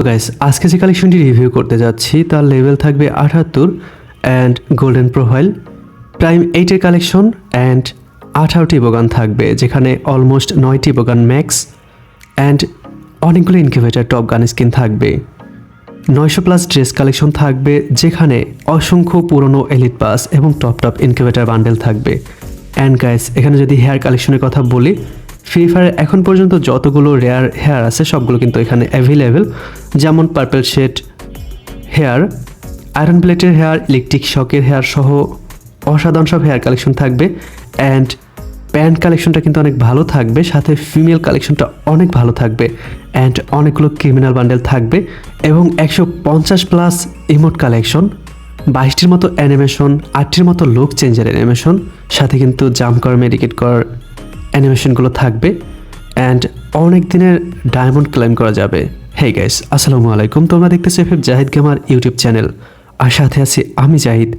তো গাইস আজকে যে কালেকশনটি রিভিউ করতে যাচ্ছি, তার লেভেল থাকবে আঠাত্তর অ্যান্ড গোল্ডেন প্রোফাইল প্রাইম এইটের কালেকশন অ্যান্ড আঠারোটি বোগান থাকবে, যেখানে অলমোস্ট নয়টি বোগান ম্যাক্স অ্যান্ড অনেকগুলো ইনকিউবেটার টপ গান স্কিন থাকবে। নয়শো প্লাস ড্রেস কালেকশন থাকবে, যেখানে অসংখ্য পুরনো এলিট পাস এবং টপ টপ ইনকিউবেটার বান্ডেল থাকবে। অ্যান্ড গাইস এখানে যদি হেয়ার কালেকশনের কথা বলি ফ্রি ফায়ার এখন পর্যন্ত যতগুলো রেয়ার হেয়ার আছে, সবগুলো কিন্তু এখানে অ্যাভেলেবেল যেমন পার্পল শেড হেয়ার আয়রন প্লেটের হেয়ার ইলেকট্রিক শকের হেয়ার সহ অসাধারণ সব হেয়ার কালেকশন থাকবে। অ্যান্ড প্যান্ট কালেকশনটা কিন্তু অনেক ভালো থাকবে, সাথে ফিমেল কালেকশনটা অনেক ভালো থাকবে। অ্যান্ড অনেকগুলো ক্রিমিনাল বান্ডেল থাকবে। এবং একশো পঞ্চাশ প্লাস ইমোট কালেকশন বাইশটির মতো অ্যানিমেশন আটটির মতো লুক চেঞ্জের অ্যানিমেশন সাথে কিন্তু জাম্প কর মেডিকেট কর অ্যানিমেশনগুলো থাকবে অ্যান্ড অনেক দিনের ডায়মন্ড ক্লেম করা যাবে। হেই গাইস আসসালামু আলাইকুম। তোমরা দেখতেছো F Zahid gamer YouTube channel. আর সাথে আছি আমি জাহিদ।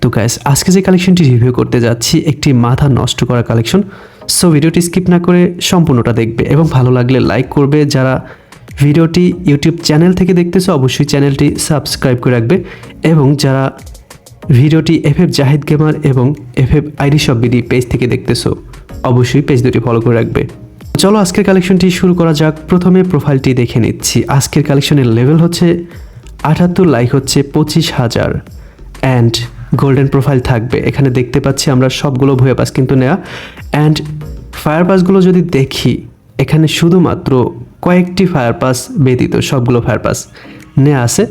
তো গাইস আজকে যে কালেকশনটি রিভিউ করতে যাচ্ছি, একটি মাথা নষ্ট করা কালেকশন সো ভিডিওটি স্কিপ না করে সম্পূর্ণটা দেখবে এবং ভালো লাগলে লাইক করবে। যারা ভিডিওটি ইউটিউব চ্যানেল থেকে দেখতেছো, অবশ্যই চ্যানেলটি সাবস্ক্রাইব করে রাখবে। এবং যারা ভিডিওটি এফ এফ জাহিদ গেমার এবং এফ এফ আইডি সব বিডি পেজ থেকে দেখতেছো অবশ্যই পেজ দুটি ফলো করে রাখবে। চলো আজকের কালেকশনটি শুরু করা যাক। প্রথমে প্রোফাইলটি দেখে নিচ্ছি। আজকের কালেকশনের লেভেল হচ্ছে আটাত্তর লাইক হচ্ছে পঁচিশ হাজার। অ্যান্ড গোল্ডেন প্রোফাইল থাকবে। এখানে দেখতে পাচ্ছি আমরা সবগুলো ভুয়া পাস কিন্তু নেওয়া অ্যান্ড ফায়ার পাসগুলো যদি দেখি, এখানে শুধুমাত্র কয়েকটি ফায়ার পাস ব্যতীত সবগুলো ফায়ার পাস নেওয়া আছে।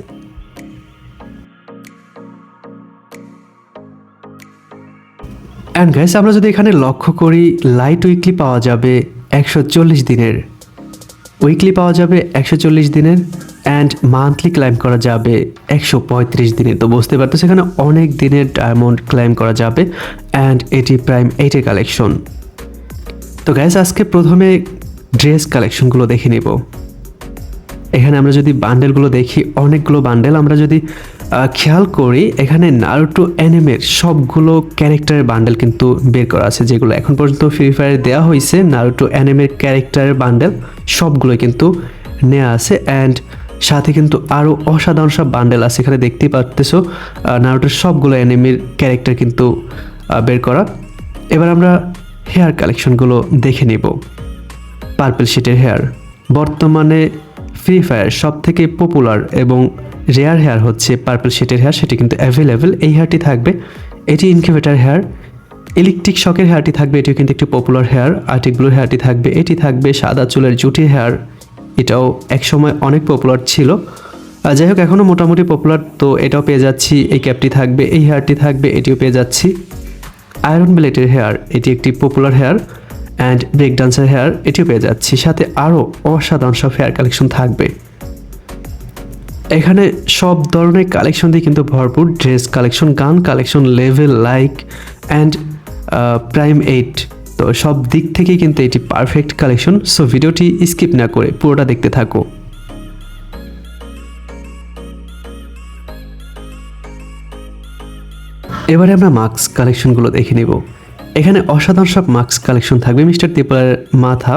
অ্যান্ড গাইস আমরা যদি এখানে লক্ষ্য করি লাইট উইকলি পাওয়া যাবে একশো চল্লিশ দিনের। উইকলি পাওয়া যাবে একশো চল্লিশ দিনের অ্যান্ড মান্থলি ক্লাইম করা যাবে একশো পঁয়ত্রিশ দিনের। তো বুঝতে পারতো সেখানে অনেক দিনের ডায়মন্ড ক্লাইম করা যাবে অ্যান্ড এটি প্রাইম এইটের কালেকশন তো গ্যাস আজকে প্রথমে ড্রেস কালেকশনগুলো দেখে নেব। এখানে আমরা যদি বান্ডেলগুলো দেখি, অনেকগুলো বান্ডেল আমরা যদি খেয়াল করি, এখানে নারুটো অ্যানিমের সবগুলো ক্যারেক্টারের বান্ডেল কিন্তু বের করা আছে, যেগুলো এখন পর্যন্ত ফ্রি ফায়ারে দেওয়া হয়েছে নারুটো অ্যানিমের ক্যারেক্টারের বান্ডেল সবগুলো কিন্তু নেওয়া আছে। অ্যান্ড সাথে কিন্তু আরও অসাধারণ সব বান্ডেল আছে, এখানে দেখতেই পারতেছো নারুটোর সবগুলো অ্যানিমের ক্যারেক্টার কিন্তু বের করা। এবার আমরা হেয়ার কালেকশনগুলো দেখে নিব। পার্পল শিটের হেয়ার বর্তমানে ফ্রি ফায়ার সব থেকে পপুলার এবং রেয়ার হেয়ার হচ্ছে পার্পল শিটের হেয়ার সেটি কিন্তু অ্যাভেলেবেল এই হেয়ারটি থাকবে, এটি ইনকিউবেটার হেয়ার ইলেকট্রিক শকের হেয়ারটি থাকবে, এটিও কিন্তু একটি পপুলার হেয়ার আর্টিক ব্লুর হেয়ারটি থাকবে, এটি থাকবে সাদা চুলের জুটি হেয়ার এটাও একসময় অনেক পপুলার ছিল। যাই হোক এখনও মোটামুটি পপুলার তো এটাও পেয়ে যাচ্ছি, এই ক্যাপটি থাকবে, এই হেয়ারটি থাকবে, এটিও পেয়ে যাচ্ছি। আয়রন ব্লেডের হেয়ার এটি একটি পপুলার হেয়ার অ্যান্ড ব্রেক ডান্সের হেয়ার এটিও পেয়ে যাচ্ছি। সাথে আরও অসাধারণ সব হেয়ার কালেকশন থাকবে। এখানে সব ধরনের কালেকশন দিয়ে কিন্তু ভরপুর dress collection gun collection level like and prime eight তো সব দিক থেকেই কিন্তু এটি পারফেক্ট কালেকশন সো ভিডিওটি স্কিপ না করে পুরোটা দেখতে থাকো। এবারে আমরা মাস্ক কালেকশনগুলো দেখে নেব। এখানে অসাধারণ সব মাস্ক কালেকশন থাকবে। মিস্টার ত্রিপুরার মাথা,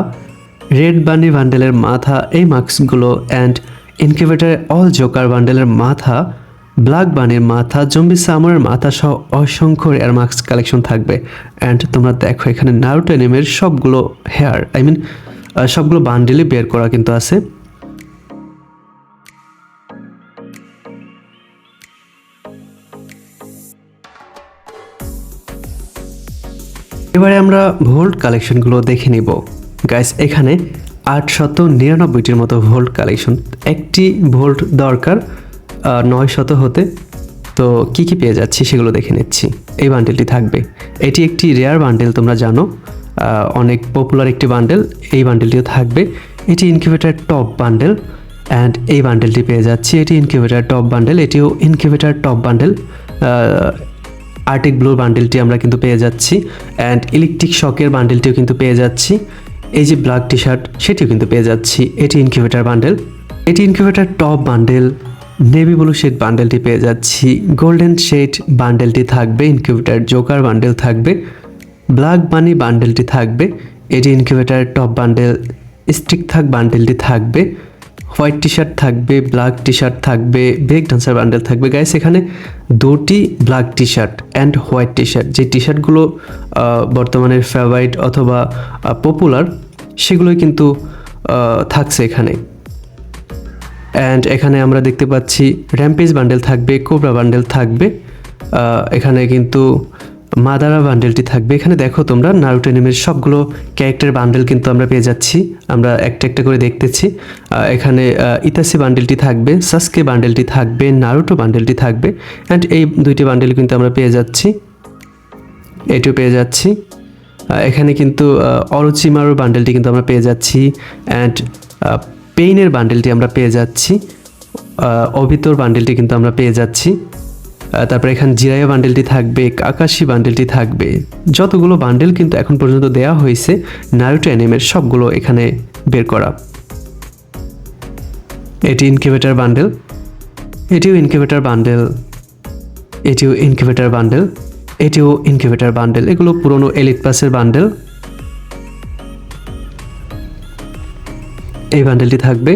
রেড বানি বান্ডেলের মাথা, এই মাস্কগুলো অ্যান্ড ইনকিউবেটারের অল জোকার বান্ডেলের মাথা ব্ল্যাক বানির মাথা জম্বি সামরের মাথা সহ অসংখ্য এয়ার মাস্ক কালেকশন থাকবে। অ্যান্ড তোমরা দেখো এখানে নারুটো অ্যানিমের সবগুলো হেয়ার আই মিন সবগুলো বান্ডেলই বের করা কিন্তু আছে। এবারে আমরা ভোল্ট কালেকশনগুলো দেখে নিব। গাইস এখানে আটশত নিরানব্বইটির মতো ভোল্ট কালেকশন। একটি ভোল্ট দরকার নয় শত হতে। তো কি কি পেয়ে যাচ্ছি সেগুলো দেখে নিচ্ছি। এই বান্ডেলটি থাকবে। এটি একটি রেয়ার বান্ডেল, তোমরা জানো। অনেক পপুলার একটি বান্ডেল। এই বান্ডেলটিও থাকবে। এটি ইনকিউবেটার টপ বান্ডেল। অ্যান্ড এই বান্ডেলটি পেয়ে যাচ্ছি। এটি ইনকিউবেটার টপ বান্ডেল। এটিও incubator top bundle. Arctic blue বান্ডেলটি আমরা কিন্তু পেয়ে যাচ্ছি অ্যান্ড ইলেকট্রিক শকের বান্ডেলটিও কিন্তু পেয়ে যাচ্ছি। এই যে ব্ল্যাক টি শার্ট সেটিও কিন্তু পেয়ে যাচ্ছি। এটি ইনকিউবেটার বান্ডেল এটি incubator top bundle navy blue shade বান্ডেলটি পেয়ে যাচ্ছি। গোল্ডেন শেড বান্ডেলটি থাকবে ইনকিউবেটার জোকার বান্ডেল থাকবে। ব্ল্যাক বানি বান্ডেলটি থাকবে, এটি ইনকিউবেটার টপ বান্ডেল স্টিক থাক বান্ডেলটি থাকবে। হোয়াইট টি শার্ট থাকবে, ব্ল্যাক টি শার্ট থাকবে, ব্রেক ডান্সার বান্ডেল থাকবে। গাইস এখানে দুটি black T shirt and white T shirt যে টি শার্টগুলো বর্তমানের ফেভারিট অথবা পপুলার সেগুলোই কিন্তু থাকছে এখানে। অ্যান্ড এখানে আমরা দেখতে পাচ্ছি র্যাম্পেজ বান্ডেল থাকবে কোবরা বান্ডেল থাকবে। এখানে কিন্তু মাদারা বান্ডেলটি থাকবে। এখানে দেখো তোমরা নারুটো অ্যানিমের সবগুলো ক্যারেক্টার বান্ডেল কিন্তু আমরা পেয়ে যাচ্ছি। আমরা একটা একটা করে দেখতেছি। এখানে ইতাসি বান্ডেলটি থাকবে, সাসকে বান্ডেলটি থাকবে, নারুটো বান্ডেলটি থাকবে অ্যান্ড এই দুইটি বান্ডেল কিন্তু আমরা পেয়ে যাচ্ছি। এটিও পেয়ে যাচ্ছি। এখানে কিন্তু অরুচিমারুর বান্ডেলটি কিন্তু আমরা পেয়ে যাচ্ছি অ্যান্ড পেইনের বান্ডেলটি আমরা পেয়ে যাচ্ছি। অবিতর বান্ডেলটি কিন্তু আমরা পেয়ে যাচ্ছি। তারপরে এখানে জিরাইয়া বান্ডেলটি থাকবে আকাশি বান্ডেলটি থাকবে। যতগুলো বান্ডেল কিন্তু এখন পর্যন্ত দেওয়া হয়েছে নারুটো অ্যানিমের সবগুলো এখানে বের করা। এটি ইনকিউবেটার বান্ডেল এটিও ইনকিউবেটার বান্ডেল এটিও ইনকিউবেটার বান্ডেল এটিও ইনকিউবেটার বান্ডেল এগুলো পুরনো এলিট পাসের বান্ডেল এই বান্ডেলটি থাকবে।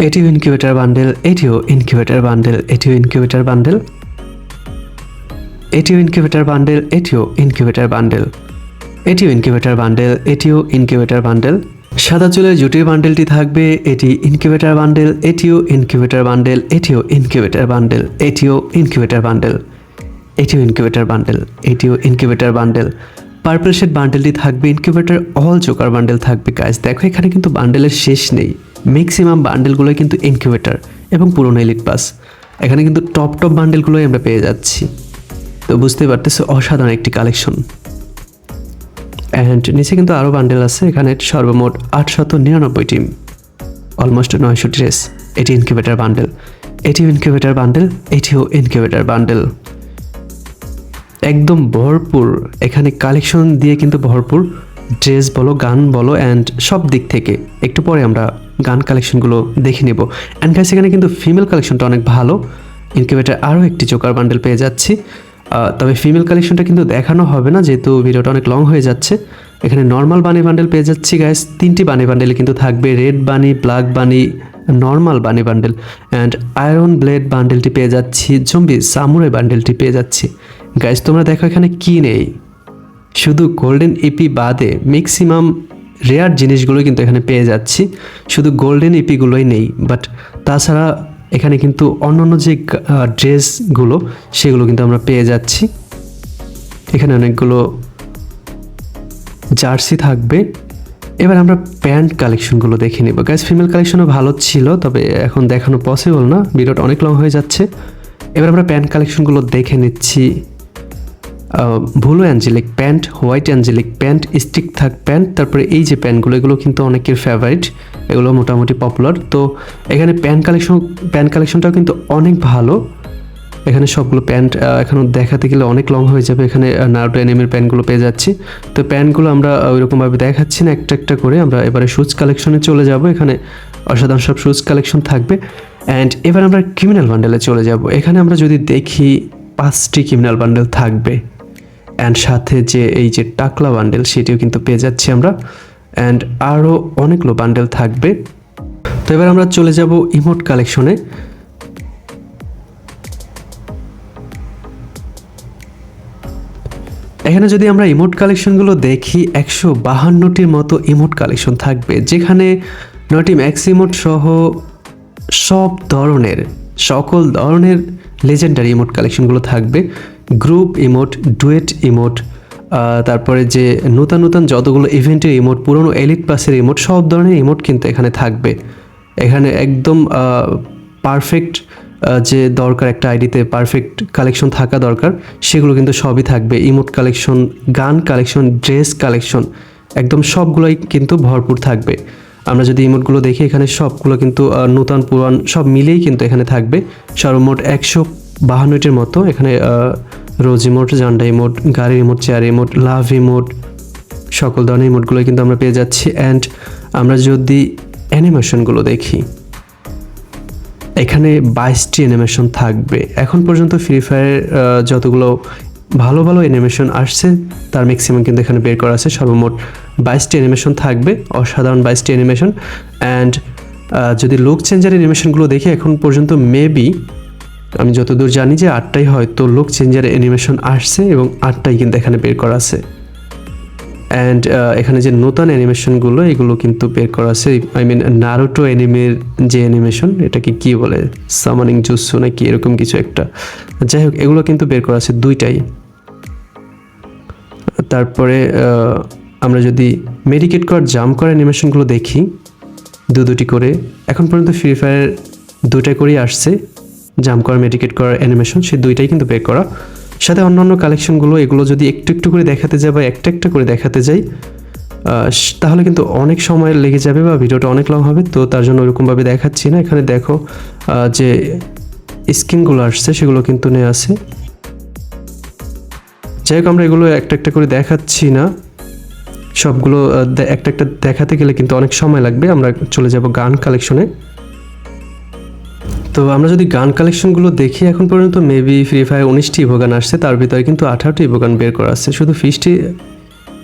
এটিও ইনকিউবেটার বান্ডেল এটিও ইনকিউবেটার বান্ডেল এটিও ইনকিউবেটার বান্ডেল এটিও ইনকিউবেটার বান্ডেল এটিও ইনকিউবেটার বান্ডেল এটিও ইনকিউবেটার বান্ডেল এটিও ইনকিউবেটার বান্ডেল সাদা চুলের জুটির বান্ডেলটি থাকবে এটি ইনকিউবেটার বান্ডেল এটিও ইনকিউবেটার বান্ডেল এটিও ইনকিউবেটার বান্ডেল এটিও ইনকিউবেটার বান্ডেল এটিও ইনকিউবেটার বান্ডেল এটিও ইনকিউবেটার বান্ডেল পার্পল শেড বান্ডেলটি থাকবে ইনকিউবেটার অল জোকার বান্ডেল থাকবে গাইস দেখো এখানে কিন্তু বান্ডেলের শেষ নেই ম্যাক্সিমাম বান্ডেলগুলোই কিন্তু ইনকিউবেটার এবং পুরোনো এলিট পাস এখানে কিন্তু টপ টপ বান্ডেলগুলোই আমরা পেয়ে যাচ্ছি। তো বুঝতে পারতেছো, অসাধারণ একটি কালেকশন অ্যান্ড নিচে কিন্তু আরও বান্ডেল আছে, এখানে সর্বমোট আটশত নিরানব্বই টিম অলমোস্ট নয়শো ড্রেস এটি ইনকিউবেটার বান্ডেল এটিও ইনকিউবেটার বান্ডেল এটিও ইনকিউবেটার বান্ডেল একদম ভরপুর, এখানে কালেকশন দিয়ে কিন্তু ভরপুর। ড্রেস বলো, গান বলো অ্যান্ড সব দিক থেকে। একটু পরে আমরা গান কালেকশনগুলো দেখে নেব। অ্যান্ড গাইস এখানে কিন্তু ফিমেল কালেকশনটা অনেক ভালো। ইনকিউবেটার আরও একটি জোকার বান্ডেল পেয়ে যাচ্ছি। তবে ফিমেল কালেকশনটা কিন্তু দেখানো হবে না, যেহেতু ভিডিওটা অনেক লং হয়ে যাচ্ছে। এখানে নর্মাল বানি বান্ডেল পেয়ে যাচ্ছি গাইস তিনটি বানি বান্ডেল কিন্তু থাকবে red bunny black bunny normal bunny bundle and iron blade বান্ডেলটি পেয়ে যাচ্ছি জম্বি সামুরাই বান্ডেলটি পেয়ে যাচ্ছি। গাইস তোমরা দেখো এখানে কী নেই। শুধু গোল্ডেন ইপি বাদে ম্যাক্সিমাম রেয়ার জিনিসগুলো কিন্তু এখানে পেয়ে যাচ্ছি। শুধু গোল্ডেন ইপিগুলোই নেই বাট তাছাড়া এখানে কিন্তু অন্যান্য যে ড্রেসগুলো সেগুলো কিন্তু আমরা পেয়ে যাচ্ছি। এখানে অনেকগুলো জার্সি থাকবে। এবার আমরা প্যান্ট কালেকশনগুলো দেখে নেব। গ্যাস ফিমেল কালেকশনও ভালো ছিল, তবে এখন দেখানো পসিবল না। ভিডিওটা অনেক লং হয়ে যাচ্ছে। এবার আমরা প্যান্ট কালেকশনগুলো দেখে নিচ্ছি। ভুলো angelic pant, white angelic pant, stick থাক প্যান্ট, তারপরে এই যে প্যান্টগুলো, এগুলো কিন্তু অনেকের ফেভারিট এগুলো মোটামুটি পপুলার তো এখানে প্যান্ট কালেকশন প্যান্ট কালেকশনটাও কিন্তু অনেক ভালো। এখানে সবগুলো প্যান্ট এখনও দেখাতে গেলে অনেক লং হয়ে যাবে। এখানে নারুটো অ্যানিমের প্যান্টগুলো পেয়ে যাচ্ছি। তো প্যান্টগুলো আমরা ওইরকমভাবে দেখাচ্ছি না, একটা একটা করে। আমরা এবারে শুজ কালেকশনে চলে যাব। এখানে অসাধারণ সব শুজ কালেকশন থাকবে। অ্যান্ড এবার আমরা ক্রিমিনাল বান্ডেলে চলে যাব। এখানে আমরা যদি দেখি পাঁচটি ক্রিমিনাল বান্ডেল থাকবে। অ্যান্ড সাথে যে এই যে টাকলা বান্ডেল সেটিও কিন্তু পেয়ে যাচ্ছি আমরা অ্যান্ড আরও অনেকগুলো বান্ডেল থাকবে। তো এবার আমরা চলে যাব ইমোট কালেকশনে এখানে যদি আমরা ইমোট কালেকশনগুলো দেখি, একশো বাহান্নটির মতো ইমোট কালেকশন থাকবে, যেখানে নয়টি ম্যাক্স ইমোট সহ সব ধরনের, সকল ধরনের লেজেন্ডারি ইমোট কালেকশনগুলো থাকবে। গ্রুপ ইমোট ডুয়েট ইমোট তারপরে যে নতুন নতুন যতগুলো ইভেন্টের ইমোট পুরনো এলিট পাসের ইমোট সব ধরনের ইমোট কিন্তু এখানে থাকবে। এখানে একদম পারফেক্ট যে দরকার একটা আইডিতে পারফেক্ট কালেকশন থাকা দরকার, সেগুলো কিন্তু সবই থাকবে। Emote collection gun collection dress collection একদম সবগুলোই কিন্তু ভরপুর থাকবে। আমরা যদি ইমোটগুলো দেখি, এখানে সবগুলো কিন্তু নূতন, পুরান, সব মিলেই কিন্তু এখানে থাকবে। সর্বমোট একশো বাহান্নটির মতো এখানে রোজ ইমোট জান্ডা ইমোট গাড়ি emote chair emote love emote সকল ধরনের ইমোটগুলোই কিন্তু আমরা পেয়ে যাচ্ছি। অ্যান্ড আমরা যদি অ্যানিমেশনগুলো দেখি, এখানে বাইশটি অ্যানিমেশন থাকবে। এখন পর্যন্ত ফ্রি ফায়ার যতগুলো ভালো ভালো অ্যানিমেশন আসছে, তার ম্যাক্সিমাম কিন্তু এখানে বের করা আছে। সর্বমোট বাইশটি অ্যানিমেশন থাকবে, অসাধারণ বাইশটি অ্যানিমেশন। অ্যান্ড যদি লুক চেঞ্জার অ্যানিমেশনগুলো দেখি, এখন পর্যন্ত মেবি আমি যতদূর জানি যে আটটাই হয়তো লুক চেঞ্জার অ্যানিমেশন আসছে এবং আটটাই কিন্তু এখানে বের করা আছে। অ্যান্ড এখানে যে নতুন অ্যানিমেশনগুলো এগুলো কিন্তু বের করা আছে। আই মিন নারুটো অ্যানিমের যে অ্যানিমেশন এটাকে কি বলে? সামানিং জুসু নাকি এরকম কিছু একটা। যাই হোক, এগুলো কিন্তু বের করা আছে দুইটাই। তারপরে আমরা যদি মেডিকেট কর জাম্প করা অ্যানিমেশনগুলো দেখি, দু দুটি করে, এখন পর্যন্ত ফ্রি ফায়ার দুটাই করেই আসছে। জাম্প করা মেডিকেট করার অ্যানিমেশন সেই দুইটাই কিন্তু বের করা। সাথে অন্যান্য কালেকশনগুলো এগুলো যদি একটু একটু করে দেখাতে যাই বা একটা একটা করে দেখাতে যাই তাহলে কিন্তু অনেক সময় লেগে যাবে বা ভিডিওটা অনেক লং হবে, তো তার জন্য ওরকমভাবে দেখাচ্ছি না। এখানে দেখো যে স্কিনগুলো আসছে, সেগুলো কিন্তু নিয়ে আসে যাই হোক, আমরা এগুলো একটা একটা করে দেখাচ্ছি না। সবগুলো একটা একটা দেখাতে গেলে কিন্তু অনেক সময় লাগবে। আমরা চলে যাব গান কালেকশনে তো আমরা যদি গান কালেকশনগুলো দেখি, এখন পর্যন্ত মেবি ফ্রি ফায়ার উনিশটি ইভোগান আসছে, তার ভিতরে কিন্তু আঠারোটি ইভোগান বের করা আছে। শুধু ফিশটি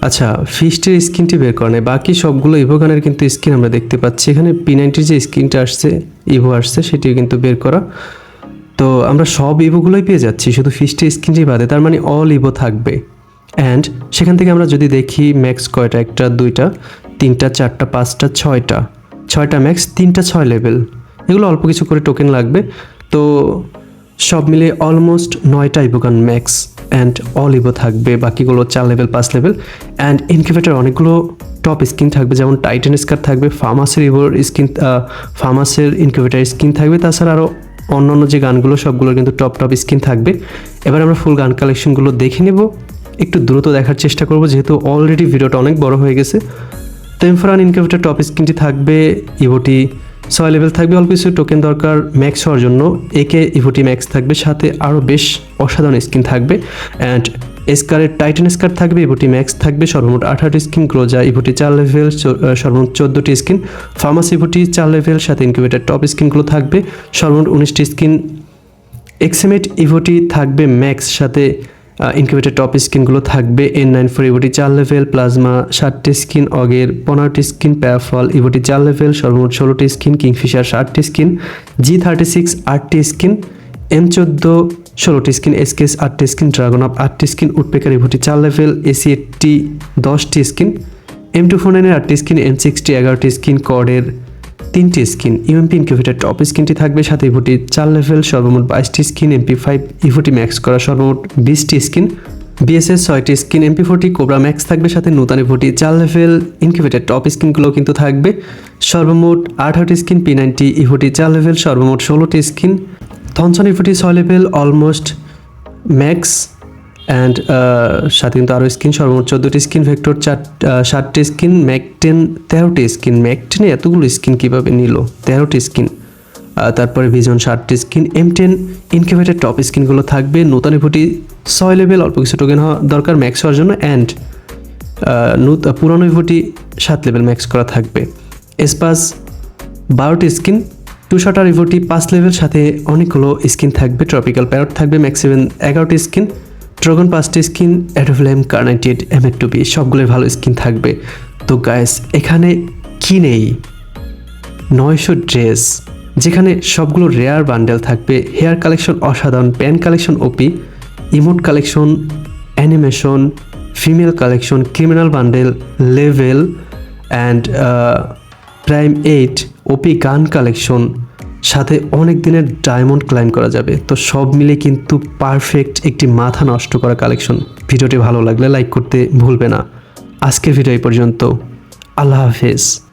আচ্ছা ফিস্টের স্কিনটি বের করা নেই, বাকি সবগুলো ইভোগানের কিন্তু স্কিন আমরা দেখতে পাচ্ছি। এখানে পি নাইনটির যে স্কিনটা আসছে ইভো আসছে, সেটিও কিন্তু বের করা। তো আমরা সব ইভোগুলোই পেয়ে যাচ্ছি, শুধু ফিস্টের স্কিনটি বাদে, তার মানে অল ইভো থাকবে। অ্যান্ড সেখান থেকে আমরা যদি দেখি ম্যাক্স কয়টা, একটা, দুইটা, তিনটা, চারটা, পাঁচটা, ছয়টা ছয়টা ম্যাক্স তিনটা, ছয় লেভেল এগুলো অল্প কিছু করে টোকেন লাগবে। তো সব মিলিয়ে অলমোস্ট নয়টা evo gun max and all evo থাকবে, বাকিগুলো চার লেভেল পাঁচ লেভেল অ্যান্ড ইনকিউবেটার অনেকগুলো টপ স্কিন থাকবে, যেমন টাইটেন স্কার থাকবে ফার্মাসের ইভোর স্কিন ফার্মাসের ইনকিউবেটার স্কিন থাকবে, তাছাড়া আরও অন্যান্য যে গানগুলো, সবগুলোর কিন্তু টপ টপ স্কিন থাকবে। এবার আমরা ফুল গান কালেকশনগুলো দেখে নেব। একটু দ্রুত দেখার চেষ্টা করব, যেহেতু অলরেডি ভিডিওটা অনেক বড় হয়ে গেছে। তো ইনফ্রান ইনকিউবেটার টপ স্কিনটি থাকবে ইভোটি ছয় লেভেল থাকবে অল্প কিছু টোকেন দরকার ম্যাক্স হওয়ার জন্য। একে ইভোটি ম্যাক্স থাকবে, সাথে আরও বেশ অসাধারণ স্কিন থাকবে। অ্যান্ড স্কারের টাইটান স্কার থাকবে ইভোটি ম্যাক্স থাকবে, সর্বমোট আঠারোটি স্কিন গ্রোজা ইভোটি চার লেভেল সর্বমোট চোদ্দোটি স্কিন ফার্মাসি ইভোটি চার লেভেল সাথে ইনকিউবেটার টপ স্কিনগুলো থাকবে, সর্বমোট উনিশটি স্কিন এক্সিমেট ইভোটি থাকবে ম্যাক্স সাথে ইনকিউবেটার টপ স্কিনগুলো থাকবে এন নাইন ফোর ইভোটি চার লেভেল প্লাজমা ষাটটি স্কিন অগের পনেরোটি স্কিন প্যারাফল ইভোটি চার লেভেল সর্বমোট ষোলোটি স্কিন কিংফিশার ষাটটি স্কিন জি থার্টি সিক্স আটটি স্কিন এম চোদ্দ ষোলোটি স্কিন এসকেস আটটি স্কিন ড্রাগন আপ আটটি স্কিন উডপেকার ইভোটি চার লেভেল এসি এইটটি দশটি স্কিন এম টু ফোর নাইনের আটটি স্কিন এম সিক্সটি এগারোটি স্কিন কর্ডের তিনটি স্কিন ইউএমপি ইনকিউবেটার টপ স্কিনটি থাকবে, সাথে ইভোটি চার লেভেল সর্বমোট বাইশটি স্কিন এমপি ফাইভ ইভোটি ম্যাক্স করা সর্বমোট বিশটি স্কিন। বিএসএস ছয়টি skin MP forty cobra max থাকবে, সাথে নূতন ইভোটি চার লেভেল ইনকিউবেটার টপ স্কিনগুলো কিন্তু থাকবে। সর্বমোট আঠারোটি স্কিন পি নাইনটি ইভোটি চার লেভেল সর্বমোট ষোলোটি স্কিন। থনসন ইভোটি ছয় লেভেল অলমোস্ট ম্যাক্স অ্যান্ড সাথে কিন্তু আরও স্কিন সর্বমোট চোদ্দোটি স্কিন ভেক্টর চার ষাটটি স্কিন ম্যাকটেন তেরোটি স্কিন। ম্যাকটেনে এতগুলো স্কিন কীভাবে নিল? তেরোটি স্কিন। তারপরে ভিজন ষাটটি skin M ten incubator top স্কিনগুলো থাকবে। নতুন ফুটি ছয় লেভেল অল্প কিছু টোকেন হওয়া দরকার ম্যাক্স হওয়ার জন্য। অ্যান্ড পুরানো ফুটি সাত লেভেল ম্যাক্স করা থাকবে। এসপাস বারোটি স্কিন টু শটার রিভোটি পাঁচ লেভেল সাথে অনেকগুলো স্কিন থাকবে। ট্রপিক্যাল প্যারট থাকবে ম্যাক্সিভেন এগারোটি স্কিন। ড্রাগন পাঁচটি স্কিন, অ্যাডোফ্লেম, কার্নাইটেড এম এর টু বি সবগুলোই ভালো স্কিন থাকবে। তো গাইস এখানে কি নেই? নয়শো ড্রেস, যেখানে সবগুলো রেয়ার বান্ডেল থাকবে। হেয়ার কালেকশন অসাধারণ pant collection OP emote collection animation female collection criminal bundle level and prime eight OP gun collection সাথে অনেক দিনের ডায়মন্ড ক্লাইম করা যাবে। তো সব মিলে কিন্তু পারফেক্ট একটি মাথা নষ্ট করা কালেকশন। ভিডিওটি ভালো লাগলে লাইক করতে ভুলবে না। আজকের ভিডিও এই পর্যন্ত। আল্লাহ হাফেজ।